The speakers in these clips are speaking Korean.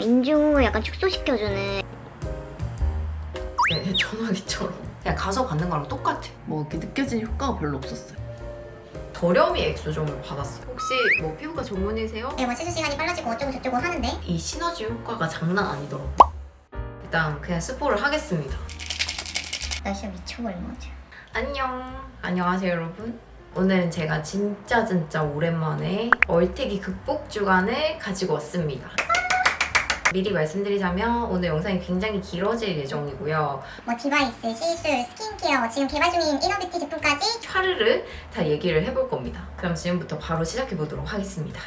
인중을 약간 축소시켜주는 네, 전화기처럼 그냥 가서 받는 거랑 똑같아. 뭐 이렇게 느껴지는 효과가 별로 없었어요. 저렴이 엑소점을 받았어요. 혹시 뭐 피부과 전문이세요? 네, 뭐 시술 시간이 빨라지고 어쩌고 저쩌고 하는데 이 시너지 효과가 장난 아니더라고요. 일단 그냥 스포를 하겠습니다. 나 진짜 미쳐버린 것 같아요. 안녕. 안녕하세요, 여러분. 오늘은 제가 진짜 진짜 오랜만에 얼태기 극복 주간을 가지고 왔습니다. 미리 말씀드리자면 오늘 영상이 굉장히 길어질 예정이고요. 뭐 디바이스, 시술, 스킨케어, 지금 개발 중인 이너뷰티 제품까지 차르르 다 얘기를 해볼 겁니다. 그럼 지금부터 바로 시작해 보도록 하겠습니다.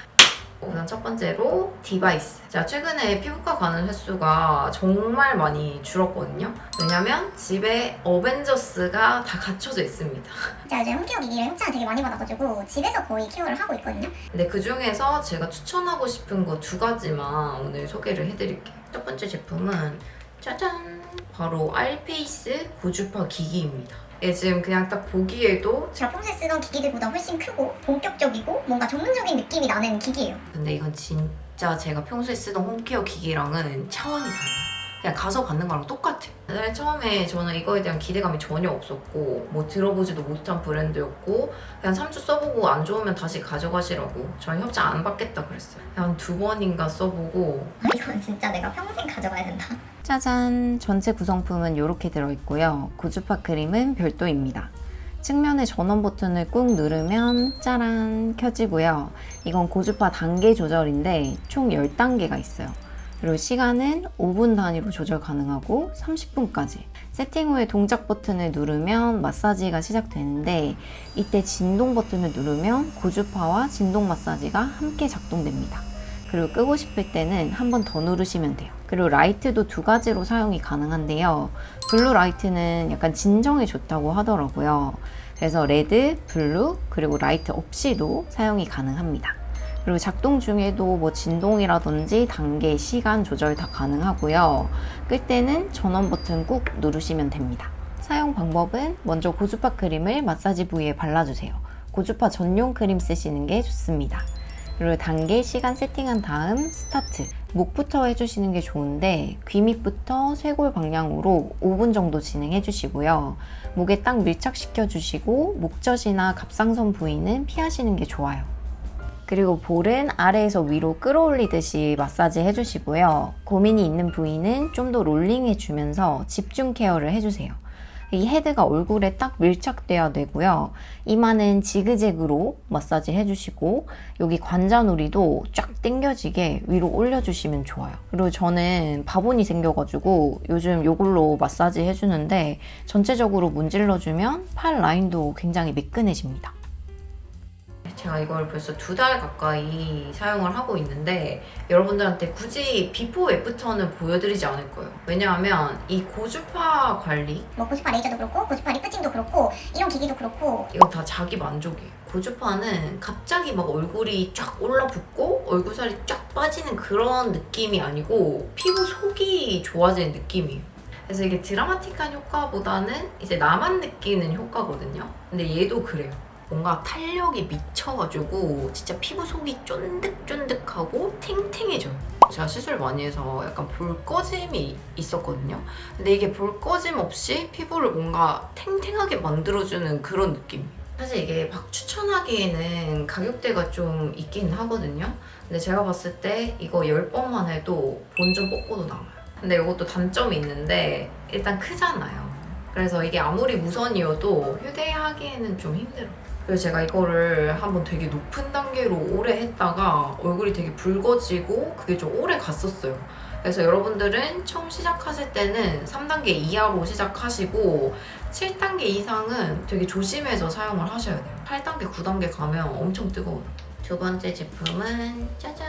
우선 첫 번째로 디바이스. 제가 최근에 피부과 가는 횟수가 정말 많이 줄었거든요. 왜냐면 집에 어벤져스가 다 갖춰져 있습니다. 제가 요즘 홈케어 기기를 협찬을 되게 많이 받아가지고 집에서 거의 케어를 하고 있거든요. 근데 그 중에서 제가 추천하고 싶은 거 두 가지만 오늘 소개를 해드릴게요. 첫 번째 제품은 짜잔! 바로 알페이스 고주파 기기입니다. 얘 지금 그냥 딱 보기에도 제가 평소에 쓰던 기기들보다 훨씬 크고 본격적이고 뭔가 전문적인 느낌이 나는 기기예요. 근데 이건 진짜 제가 평소에 쓰던 홈케어 기기랑은 차원이 달라요. 그냥 가서 받는 거랑 똑같아. 사실 처음에 저는 이거에 대한 기대감이 전혀 없었고 뭐 들어보지도 못한 브랜드였고 그냥 3주 써보고 안 좋으면 다시 가져가시라고 저는 협찬 안 받겠다 그랬어요. 한 두 번인가 써보고 아, 이건 진짜 내가 평생 가져가야 된다. 짜잔! 전체 구성품은 이렇게 들어있고요. 고주파 크림은 별도입니다. 측면에 전원 버튼을 꾹 누르면 짜란 켜지고요. 이건 고주파 단계 조절인데 총 10단계가 있어요. 그리고 시간은 5분 단위로 조절 가능하고 30분까지. 세팅 후에 동작 버튼을 누르면 마사지가 시작되는데 이때 진동 버튼을 누르면 고주파와 진동 마사지가 함께 작동됩니다. 그리고 끄고 싶을 때는 한 번 더 누르시면 돼요. 그리고 라이트도 두 가지로 사용이 가능한데요. 블루 라이트는 약간 진정에 좋다고 하더라고요. 그래서 레드, 블루, 그리고 라이트 없이도 사용이 가능합니다. 그리고 작동 중에도 뭐 진동이라든지 단계, 시간 조절 다 가능하고요. 끌 때는 전원 버튼 꾹 누르시면 됩니다. 사용 방법은 먼저 고주파 크림을 마사지 부위에 발라주세요. 고주파 전용 크림 쓰시는 게 좋습니다. 그리고 단계 시간 세팅한 다음 스타트. 목부터 해주시는 게 좋은데 귀 밑부터 쇄골 방향으로 5분 정도 진행해 주시고요. 목에 딱 밀착시켜 주시고 목젖이나 갑상선 부위는 피하시는 게 좋아요. 그리고 볼은 아래에서 위로 끌어올리듯이 마사지 해주시고요. 고민이 있는 부위는 좀 더 롤링 해주면서 집중 케어를 해주세요. 이 헤드가 얼굴에 딱 밀착돼야 되고요. 이마는 지그재그로 마사지 해주시고 여기 관자놀이도 쫙 당겨지게 위로 올려주시면 좋아요. 그리고 저는 바본이 생겨가지고 요즘 이걸로 마사지 해주는데 전체적으로 문질러주면 팔 라인도 굉장히 매끈해집니다. 제가 이걸 벌써 두 달 가까이 사용을 하고 있는데 여러분들한테 굳이 비포 애프터는 보여드리지 않을 거예요. 왜냐하면 이 고주파 관리 뭐 고주파 레이저도 그렇고 고주파 리프팅도 그렇고 이런 기기도 그렇고 이거 다 자기 만족이에요. 고주파는 갑자기 막 얼굴이 쫙 올라붙고 얼굴살이 쫙 빠지는 그런 느낌이 아니고 피부 속이 좋아지는 느낌이에요. 그래서 이게 드라마틱한 효과보다는 이제 나만 느끼는 효과거든요. 근데 얘도 그래요. 뭔가 탄력이 미쳐가지고 진짜 피부 속이 쫀득쫀득하고 탱탱해져요. 제가 시술 많이 해서 약간 볼 꺼짐이 있었거든요. 근데 이게 볼 꺼짐 없이 피부를 뭔가 탱탱하게 만들어주는 그런 느낌. 사실 이게 막 추천하기에는 가격대가 좀 있긴 하거든요. 근데 제가 봤을 때 이거 10번만 해도 본전 뽑고도 남아요. 근데 이것도 단점이 있는데 일단 크잖아요. 그래서 이게 아무리 무선이어도 휴대하기에는 좀 힘들어요. 그래서 제가 이거를 한번 되게 높은 단계로 오래 했다가 얼굴이 되게 붉어지고 그게 좀 오래 갔었어요. 그래서 여러분들은 처음 시작하실 때는 3단계 이하로 시작하시고 7단계 이상은 되게 조심해서 사용을 하셔야 돼요. 8단계, 9단계 가면 엄청 뜨거워요. 두 번째 제품은 짜잔!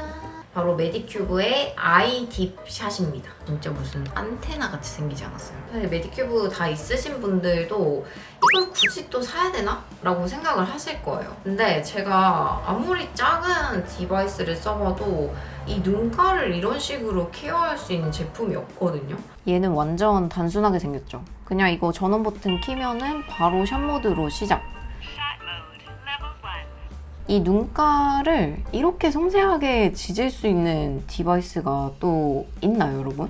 바로 메디큐브의 아이 딥샷입니다. 진짜 무슨 안테나 같이 생기지 않았어요? 사실 메디큐브 다 있으신 분들도 이걸 굳이 또 사야 되나? 라고 생각을 하실 거예요. 근데 제가 아무리 작은 디바이스를 써봐도 이 눈가를 이런 식으로 케어할 수 있는 제품이 없거든요. 얘는 완전 단순하게 생겼죠. 그냥 이거 전원 버튼 키면은 바로 샷 모드로 시작. 이 눈가를 이렇게 섬세하게 지질 수 있는 디바이스가 또 있나요, 여러분?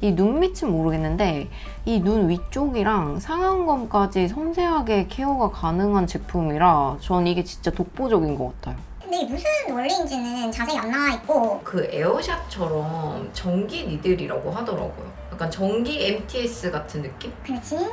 이 눈 밑은 모르겠는데 이 눈 위쪽이랑 상안검까지 섬세하게 케어가 가능한 제품이라 전 이게 진짜 독보적인 것 같아요. 근데 이게 무슨 원리인지는 자세히 안 나와 있고 그 에어샷처럼 전기 니들이라고 하더라고요. 약간 전기 MTS 같은 느낌? 근데 진짜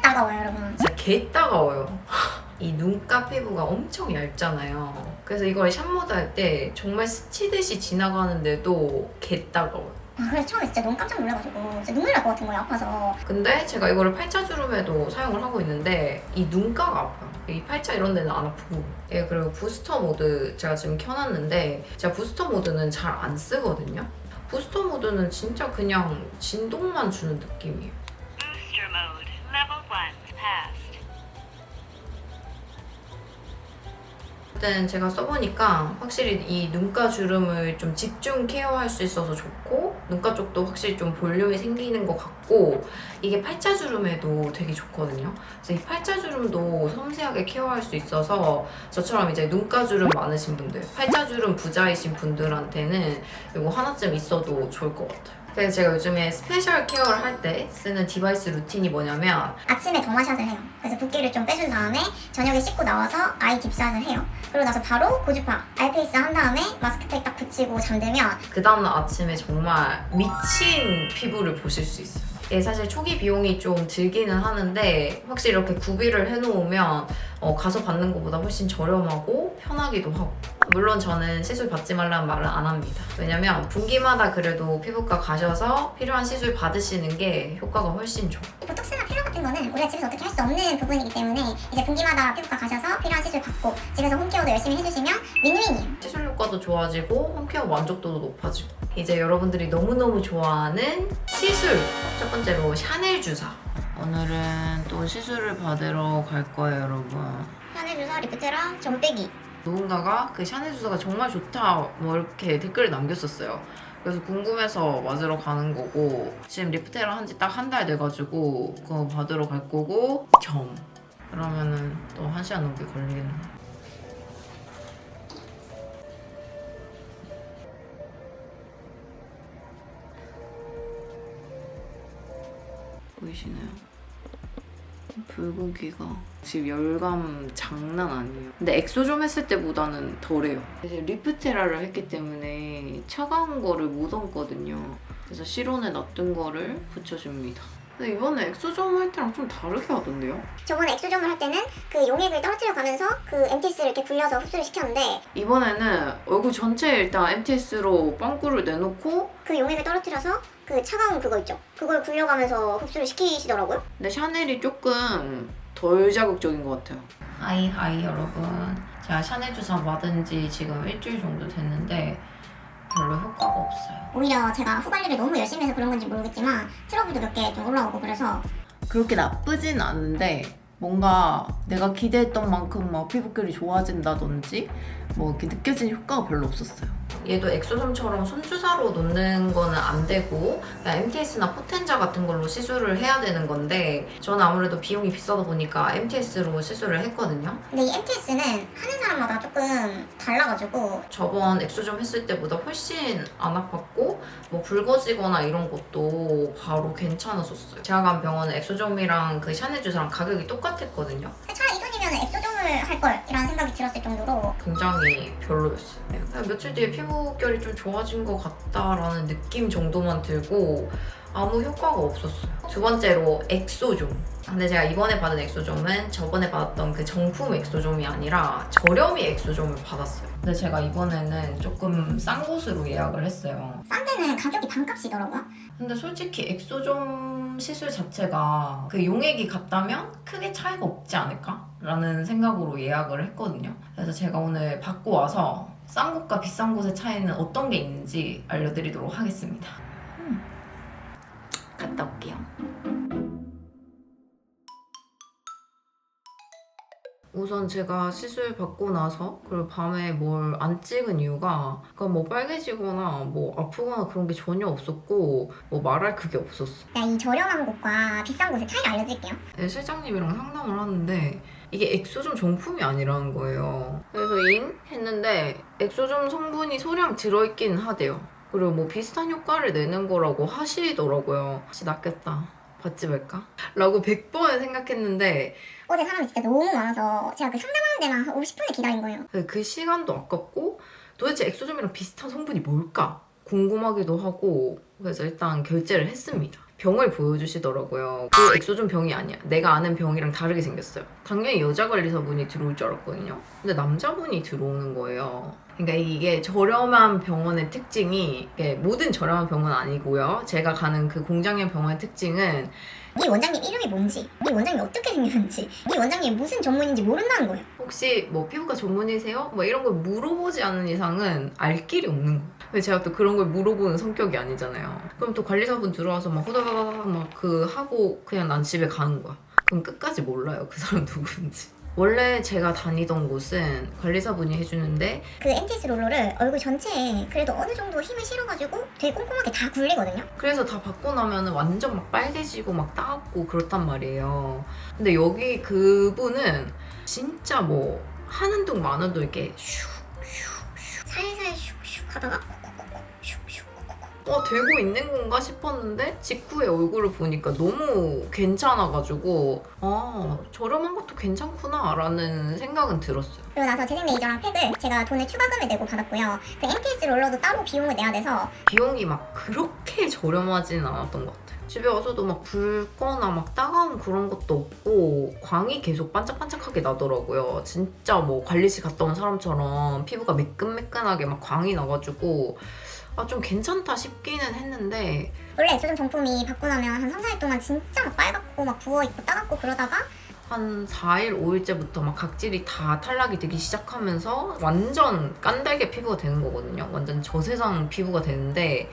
따가워요 여러분. 진짜 개 따가워요. 이 눈가 피부가 엄청 얇잖아요. 그래서 이걸 샴푸드 할때 정말 스치듯이 지나가는데도 개 따가워요. 아, 그래서 처음에 진짜 너무 깜짝 놀라가지고 진짜 눈물 날 것 같은 거예요 아파서. 근데 제가 이거를 팔자 주름에도 사용을 하고 있는데 이 눈가가 아파요. 이 팔자 이런 데는 안 아프고. 예, 그리고 부스터 모드 제가 지금 켜놨는데 제가 부스터 모드는 잘 안 쓰거든요. 부스터 모드는 진짜 그냥 진동만 주는 느낌이에요. Booster mode, 일단 제가 써보니까 확실히 이 눈가 주름을 좀 집중 케어할 수 있어서 좋고 눈가 쪽도 확실히 좀 볼륨이 생기는 것 같고 이게 팔자 주름에도 되게 좋거든요. 그래서 이 팔자 주름도 섬세하게 케어할 수 있어서 저처럼 이제 눈가 주름 많으신 분들, 팔자 주름 부자이신 분들한테는 이거 하나쯤 있어도 좋을 것 같아요. 그래서 제가 요즘에 스페셜 케어를 할 때 쓰는 디바이스 루틴이 뭐냐면 아침에 더마샷을 해요. 그래서 붓기를 좀 빼준 다음에 저녁에 씻고 나와서 아이 딥샷을 해요. 그리고 나서 바로 고주파 알페이스 한 다음에 마스크팩 딱 붙이고 잠들면 그 다음날 아침에 정말 미친 피부를 보실 수 있어요. 이게 사실 초기 비용이 좀 들기는 하는데 확실히 이렇게 구비를 해놓으면 어, 가서 받는 것보다 훨씬 저렴하고 편하기도 하고 물론 저는 시술 받지 말라는 말은 안 합니다. 왜냐면 분기마다 그래도 피부과 가셔서 필요한 시술 받으시는 게 효과가 훨씬 좋아요. 보톡스나 필러 같은 거는 우리가 집에서 어떻게 할 수 없는 부분이기 때문에 이제 분기마다 피부과 가셔서 필요한 시술 받고 집에서 홈케어도 열심히 해주시면 윈윈이에요. 시술 효과도 좋아지고 홈케어 만족도도 높아지고 이제 여러분들이 너무너무 좋아하는 시술 첫 번째로 샤넬 주사 오늘은 또 시술을 받으러 갈 거예요 여러분 샤넬 주사 리프테라 점빼기 누군가가 그 샤넬 주사가 정말 좋다 뭐 이렇게 댓글을 남겼었어요. 그래서 궁금해서 맞으러 가는 거고 지금 리프테라 한지 딱 한 달 돼가지고 그거 받으러 갈 거고 겸. 그러면은 또 한 시간 넘게 걸리겠네. 보이시나요? 불고기가 지금 열감 장난 아니에요. 근데 엑소 좀 했을 때보다는 덜해요. 리프테라를 했기 때문에 차가운 거를 못 얹거든요. 그래서 실온에 놔둔 거를 붙여줍니다. 근데 이번에 엑소좀 할 때랑 좀 다르게 하던데요? 저번에 엑소점을 할 때는 그 용액을 떨어뜨려 가면서 그 MTS를 이렇게 굴려서 흡수를 시켰는데 이번에는 얼굴 전체에 일단 MTS로 빵꾸를 내놓고 그 용액을 떨어뜨려서 그 차가운 그거 있죠 그걸 굴려가면서 흡수를 시키시더라고요 근데 샤넬이 조금 덜 자극적인 것 같아요. 하이 하이 여러분. 제가 샤넬 주사 맞은 지 지금 일주일 정도 됐는데 별로 효과가 없어요. 오히려 제가 후 관리를 너무 열심히 해서 그런 건지 모르겠지만 트러블도 몇 개 좀 올라오고 그래서 그렇게 나쁘진 않은데 뭔가 내가 기대했던 만큼 막 피부결이 좋아진다든지 뭐 이렇게 느껴지는 효과가 별로 없었어요. 얘도 엑소솜처럼 손주사로 놓는 거는 안 되고 MTS나 포텐자 같은 걸로 시술을 해야 되는 건데 저는 아무래도 비용이 비싸다 보니까 MTS로 시술을 했거든요. 근데 이 MTS는 하는 사람마다 조금 달라가지고 저번 엑소좀 했을 때보다 훨씬 안 아팠고 뭐 붉어지거나 이런 것도 바로 괜찮았었어요. 제가 간 병원은 엑소좀이랑 그 샤넬 주사랑 가격이 똑같았거든요. 차라리 이 돈이면 엑소점을 할걸 이라는 생각이 들었을 정도로 굉장히 별로였어요. 며칠 뒤에 피부결이 좀 좋아진 것 같다라는 느낌 정도만 들고 아무 효과가 없었어요. 두 번째로 엑소좀. 근데 제가 이번에 받은 엑소좀은 저번에 받았던 그 정품 엑소좀이 아니라 저렴이 엑소좀을 받았어요. 근데 제가 이번에는 조금 싼 곳으로 예약을 했어요. 싼 데는 가격이 반값이더라고요 근데 솔직히 엑소좀 시술 자체가 그 용액이 같다면 크게 차이가 없지 않을까? 라는 생각으로 예약을 했거든요. 그래서 제가 오늘 받고 와서 싼 곳과 비싼 곳의 차이는 어떤 게 있는지 알려드리도록 하겠습니다. 갔다 올게요. 우선 제가 시술 받고 나서 그리고 밤에 뭘 안 찍은 이유가 그러니까 뭐 빨개지거나 뭐 아프거나 그런 게 전혀 없었고 뭐 말할 그게 없었어. 내가 이 저렴한 곳과 비싼 곳의 차이를 알려드릴게요 네, 실장님이랑 상담을 하는데 이게 엑소좀 정품이 아니라는 거예요. 그래서 잉 했는데 엑소좀 성분이 소량 들어있긴 하대요. 그리고 뭐 비슷한 효과를 내는 거라고 하시더라고요. 혹시 낫겠다. 받지 말까? 라고 100번을 생각했는데 어제 사람이 진짜 너무 많아서 제가 그 상담하는 데만 한 50분을 기다린 거예요. 그 시간도 아깝고 도대체 엑소점이랑 비슷한 성분이 뭘까 궁금하기도 하고 그래서 일단 결제를 했습니다. 병을 보여주시더라고요. 그 엑소점 병이 아니야. 내가 아는 병이랑 다르게 생겼어요. 당연히 여자 관리사분이 들어올 줄 알았거든요. 근데 남자분이 들어오는 거예요. 그러니까 이게 저렴한 병원의 특징이 이게 모든 저렴한 병원 아니고요. 제가 가는 그 공장형 병원의 특징은 이 원장님 이름이 뭔지, 이 원장님 어떻게 생겼는지, 이 원장님 무슨 전문인지 모른다는 거예요. 혹시 뭐 피부과 전문이세요? 뭐 이런 걸 물어보지 않는 이상은 알 길이 없는 거예요. 근데 제가 또 그런 걸 물어보는 성격이 아니잖아요. 그럼 또 관리사분 들어와서 막 호다다닥 막그 하고 그냥 난 집에 가는 거야. 그럼 끝까지 몰라요. 그 사람 누구인지. 원래 제가 다니던 곳은 관리사분이 해주는데 그 MTS 롤러를 얼굴 전체에 그래도 어느 정도 힘을 실어가지고 되게 꼼꼼하게 다 굴리거든요. 그래서 다 받고 나면 완전 막 빨개지고 막 따갑고 그렇단 말이에요. 근데 여기 그분은 진짜 뭐 하는 둥 마는 둥 이렇게 슉 살살 슉슉 하다가 어, 되고 있는 건가 싶었는데 직후에 얼굴을 보니까 너무 괜찮아가지고 아 저렴한 것도 괜찮구나 라는 생각은 들었어요. 그리고 나서 재생 레이저랑 팩을 제가 돈을 추가금을 내고 받았고요. 그 MTS 롤러도 따로 비용을 내야 돼서 비용이 막 그렇게 저렴하지는 않았던 것 같아요. 집에 와서도 막 붉거나 막 따가운 그런 것도 없고 광이 계속 반짝반짝하게 나더라고요. 진짜 뭐 관리실 갔다 온 사람처럼 피부가 매끈매끈하게 막 광이 나가지고 아 좀 괜찮다 싶기는 했는데 원래 엑소전 정품이 받고 나면 한 3, 4일 동안 진짜 막 빨갛고 막 부어있고 따갑고 그러다가 한 4일, 5일째부터 막 각질이 다 탈락이 되기 시작하면서 완전 깐달게 피부가 되는 거거든요. 완전 저세상 피부가 되는데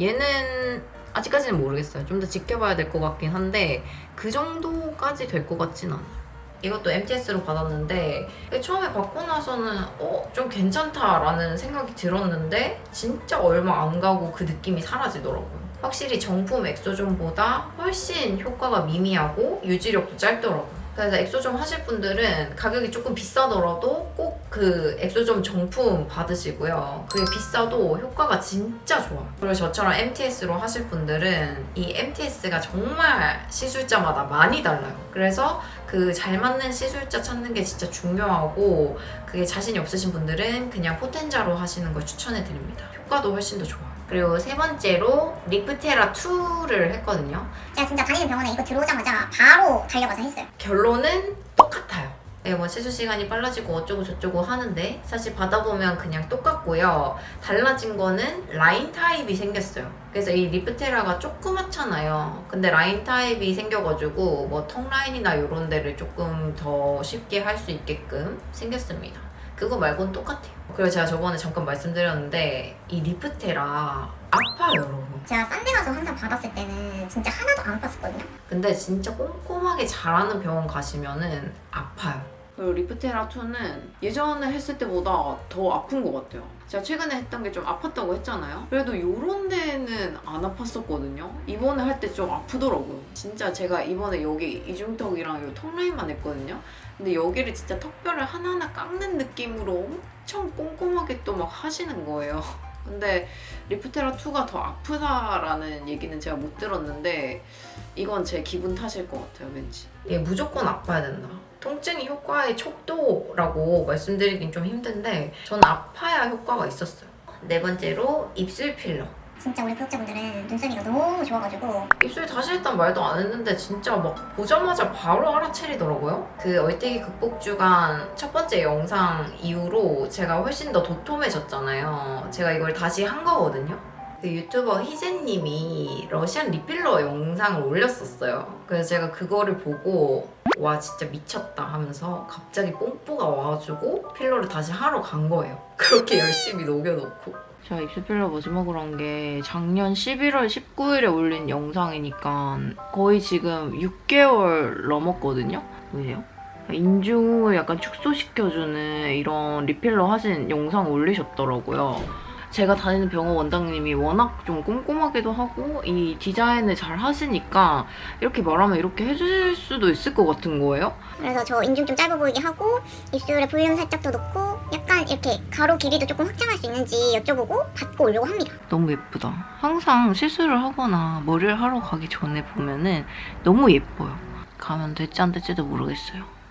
얘는 아직까지는 모르겠어요. 좀 더 지켜봐야 될 것 같긴 한데 그 정도까지 될 것 같진 않아요. 이것도 MTS로 받았는데 처음에 받고 나서는 어? 좀 괜찮다라는 생각이 들었는데 진짜 얼마 안 가고 그 느낌이 사라지더라고요. 확실히 정품 엑소존보다 훨씬 효과가 미미하고 유지력도 짧더라고요. 그래서 엑소존 하실 분들은 가격이 조금 비싸더라도 꼭 그 엑소존 정품 받으시고요. 그게 비싸도 효과가 진짜 좋아. 그리고 저처럼 MTS로 하실 분들은 이 MTS가 정말 시술자마다 많이 달라요. 그래서 그 잘 맞는 시술자 찾는 게 진짜 중요하고 그게 자신이 없으신 분들은 그냥 포텐자로 하시는 걸 추천해 드립니다. 효과도 훨씬 더 좋아. 그리고 세 번째로 리프테라 2를 했거든요. 제가 진짜 다니는 병원에 이거 들어오자마자 바로 달려가서 했어요. 결론은 똑같아요. 네, 뭐 시술 시간이 빨라지고 어쩌고 저쩌고 하는데 사실 받아보면 그냥 똑같고요. 달라진 거는 라인 타입이 생겼어요. 그래서 이 리프테라가 조그맣잖아요. 근데 라인 타입이 생겨가지고 뭐 턱 라인이나 이런 데를 조금 더 쉽게 할 수 있게끔 생겼습니다. 그거 말고는 똑같아요. 그리고 제가 저번에 잠깐 말씀드렸는데 이 리프테라 아파요, 여러분. 제가 싼 데 가서 항상 받았을 때는 진짜 하나도 안 아팠었거든요. 근데 진짜 꼼꼼하게 잘하는 병원 가시면은 아파요. 그리고 리프테라 2는 예전에 했을 때보다 더 아픈 것 같아요. 제가 최근에 했던 게 좀 아팠다고 했잖아요. 그래도 요런 데는 안 아팠었거든요. 이번에 할 때 좀 아프더라고요. 진짜 제가 이번에 여기 이중턱이랑 요 턱라인만 했거든요. 근데 여기를 진짜 턱뼈를 하나하나 깎는 느낌으로 엄청 꼼꼼하게 또 막 하시는 거예요. 근데 리프테라 2가 더 아프다라는 얘기는 제가 못 들었는데 이건 제 기분 탓일 것 같아요, 왠지. 얘 무조건 아파야 된다. 통증이 효과의 척도라고 말씀드리긴 좀 힘든데 전 아파야 효과가 있었어요. 네 번째로 입술 필러. 진짜 우리 구독자분들은 눈썰미가 너무 좋아가지고 입술 다시 했단 말도 안 했는데 진짜 막 보자마자 바로 알아채리더라고요. 그 얼태기 극복 주간 첫 번째 영상 이후로 제가 훨씬 더 도톰해졌잖아요. 제가 이걸 다시 한 거거든요. 그 유튜버 희재님이 러시안 리필러 영상을 올렸었어요. 그래서 제가 그거를 보고 와 진짜 미쳤다 하면서 갑자기 뽐뿌가 와가지고 필러를 다시 하러 간 거예요. 그렇게 열심히 녹여놓고. 제가 입술 필러 마지막으로 한 게 작년 11월 19일에 올린 영상이니까 거의 지금 6개월 넘었거든요. 보이세요? 인중을 약간 축소시켜주는 이런 리필러 하신 영상 올리셨더라고요. 제가 다니는 병원 원장님이 워낙 좀 꼼꼼하기도 하고 이 디자인을 잘 하시니까 이렇게 말하면 이렇게 해주실 수도 있을 것 같은 거예요. 그래서 저 인중 좀 짧아 보이게 하고 입술에 볼륨 살짝 더 넣고 약간 이렇게 가로 길이도 조금 확장할 수 있는지 여쭤보고 받고 오려고 합니다. 너무 예쁘다. 항상 시술을 하거나 머리를 하러 가기 전에 보면은 너무 예뻐요. 가면 될지 안 될지도 모르겠어요.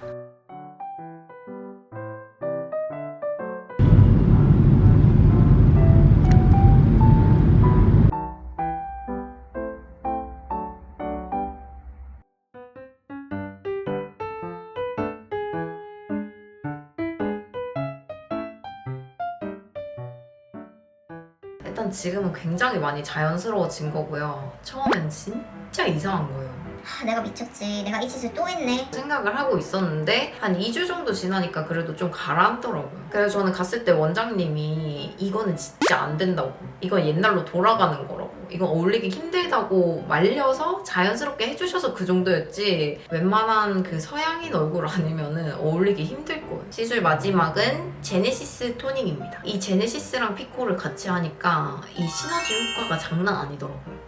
일단 지금은 굉장히 많이 자연스러워진 거고요. 처음엔 진짜 이상한 거예요. 아, 내가 미쳤지. 내가 이 짓을 또 했네. 생각을 하고 있었는데 한 2주 정도 지나니까 그래도 좀 가라앉더라고요. 그래서 저는 갔을 때 원장님이 이거는 진짜 안 된다고. 이건 옛날로 돌아가는 거라고. 이건 어울리기 힘들다고 말려서 자연스럽게 해주셔서 그 정도였지 웬만한 그 서양인 얼굴 아니면은 어울리기 힘들 거예요. 시술 마지막은 제네시스 토닝입니다. 이 제네시스랑 피코를 같이 하니까 이 시너지 효과가 장난 아니더라고요.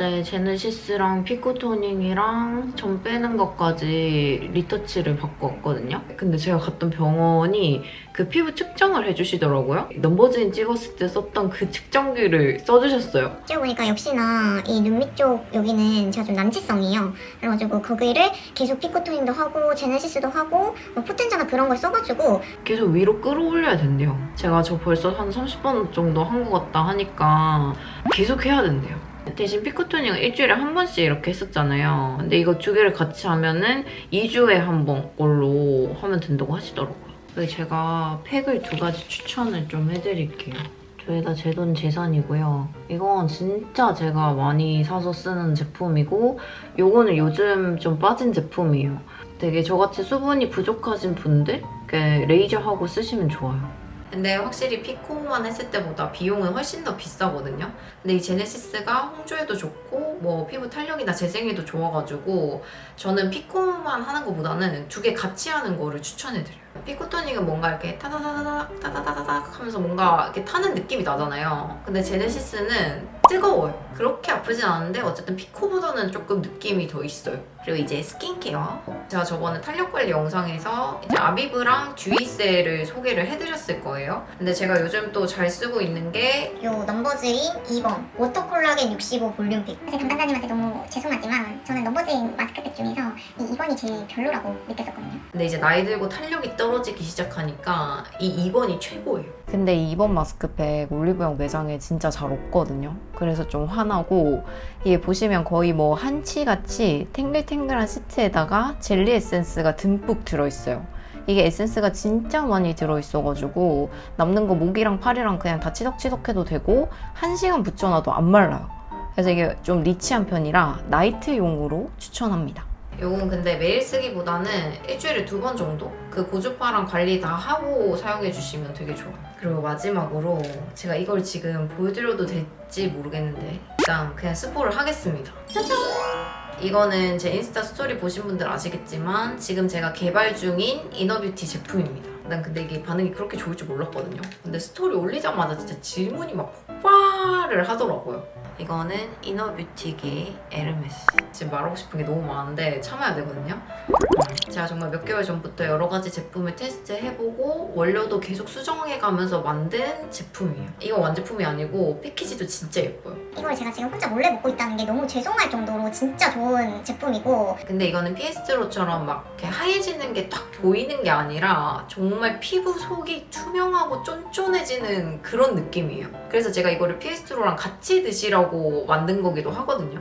어제 제네시스랑 피코토닝이랑 점 빼는 것까지 리터치를 받고 왔거든요. 근데 제가 갔던 병원이 그 피부 측정을 해주시더라고요. 넘버즈인 찍었을 때 썼던 그 측정기를 써주셨어요. 찍어보니까 역시나 이 눈 밑 쪽 여기는 제가 좀 난치성이에요. 그래가지고 거기를 계속 피코토닝도 하고 제네시스도 하고 뭐 포텐자나 그런 걸 써가지고 계속 위로 끌어올려야 된대요. 제가 저 벌써 한 30번 정도 한 것 같다 하니까 계속 해야 된대요. 대신 피코토닝은 일주일에 한 번씩 이렇게 했었잖아요. 근데 이거 두 개를 같이 하면은 2주에 한번 걸로 하면 된다고 하시더라고요. 그래서 제가 팩을 두 가지 추천을 좀 해드릴게요. 저희가 제돈 재산이고요. 이건 진짜 제가 많이 사서 쓰는 제품이고 요거는 요즘 좀 빠진 제품이에요. 되게 저같이 수분이 부족하신 분들 레이저하고 쓰시면 좋아요. 근데 확실히 피코만 했을 때보다 비용은 훨씬 더 비싸거든요. 근데 이 제네시스가 홍조에도 좋고 뭐 피부 탄력이나 재생에도 좋아가지고 저는 피코만 하는 것보다는 두 개 같이 하는 거를 추천해드려요. 피코토닉은 뭔가 이렇게 타다다다닥 타다다다닥 하면서 뭔가 이렇게 타는 느낌이 나잖아요. 근데 제네시스는 뜨거워요. 그렇게 아프진 않은데 어쨌든 피코보다는 조금 느낌이 더 있어요. 그리고 이제 스킨케어. 제가 저번에 탄력 관리 영상에서 이제 아비브랑 듀이셀을 소개를 해드렸을 거예요. 근데 제가 요즘 또 잘 쓰고 있는 게 요 넘버즈인 2번 워터 콜라겐 65 볼륨팩 사실 담당자님한테 너무 죄송하지만 저는 넘버즈인 마스크팩 중에서 이 2번이 제일 별로라고 느꼈었거든요 근데 이제 나이 들고 탄력이 떨어지기 시작하니까 이 2번이 최고예요. 근데 2번 마스크팩 올리브영 매장에 진짜 잘 없거든요. 그래서 좀 화나고 이게 보시면 거의 뭐 한치같이 탱글탱글한 시트에다가 젤리 에센스가 듬뿍 들어있어요. 이게 에센스가 진짜 많이 들어있어가지고 남는 거 목이랑 팔이랑 그냥 다 치덕치덕해도 되고 1시간 붙여놔도 안 말라요. 그래서 이게 좀 리치한 편이라 나이트용으로 추천합니다. 요건 근데 매일 쓰기보다는 일주일에 두 번 정도? 그 고주파랑 관리 다 하고 사용해 주시면 되게 좋아요. 그리고 마지막으로 제가 이걸 지금 보여드려도 될지 모르겠는데 일단 그냥 스포를 하겠습니다. 짜잔! 이거는 제 인스타 스토리 보신 분들 아시겠지만 지금 제가 개발 중인 이너뷰티 제품입니다. 난 근데 이게 반응이 그렇게 좋을 줄 몰랐거든요. 근데 스토리 올리자마자 진짜 질문이 막 폭발을 하더라고요. 이거는 이너뷰티계 에르메스. 지금 말하고 싶은 게 너무 많은데 참아야 되거든요. 음, 제가 정말 몇 개월 전부터 여러 가지 제품을 테스트해보고 원료도 계속 수정해가면서 만든 제품이에요. 이거 완제품이 아니고 패키지도 진짜 예뻐요. 이걸 제가 지금 혼자 몰래 먹고 있다는 게 너무 죄송할 정도로 진짜 좋은 제품이고 근데 이거는 피에스트로처럼 막 이렇게 하얘지는 게 딱 보이는 게 아니라 정말 피부 속이 투명하고 쫀쫀해지는 그런 느낌이에요. 그래서 제가 이거를 피에스트로랑 같이 드시라고 만든 거기도 하거든요.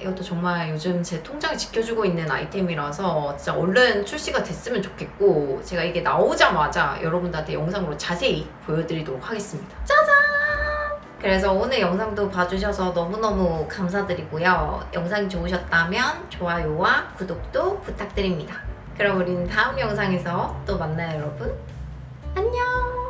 이것도 정말 요즘 제 통장이 지켜주고 있는 아이템이라서 진짜 얼른 출시가 됐으면 좋겠고 제가 이게 나오자마자 여러분들한테 영상으로 자세히 보여드리도록 하겠습니다. 짜잔! 그래서 오늘 영상도 봐주셔서 너무너무 감사드리고요. 영상이 좋으셨다면 좋아요와 구독도 부탁드립니다. 그럼 우리는 다음 영상에서 또 만나요, 여러분. 안녕!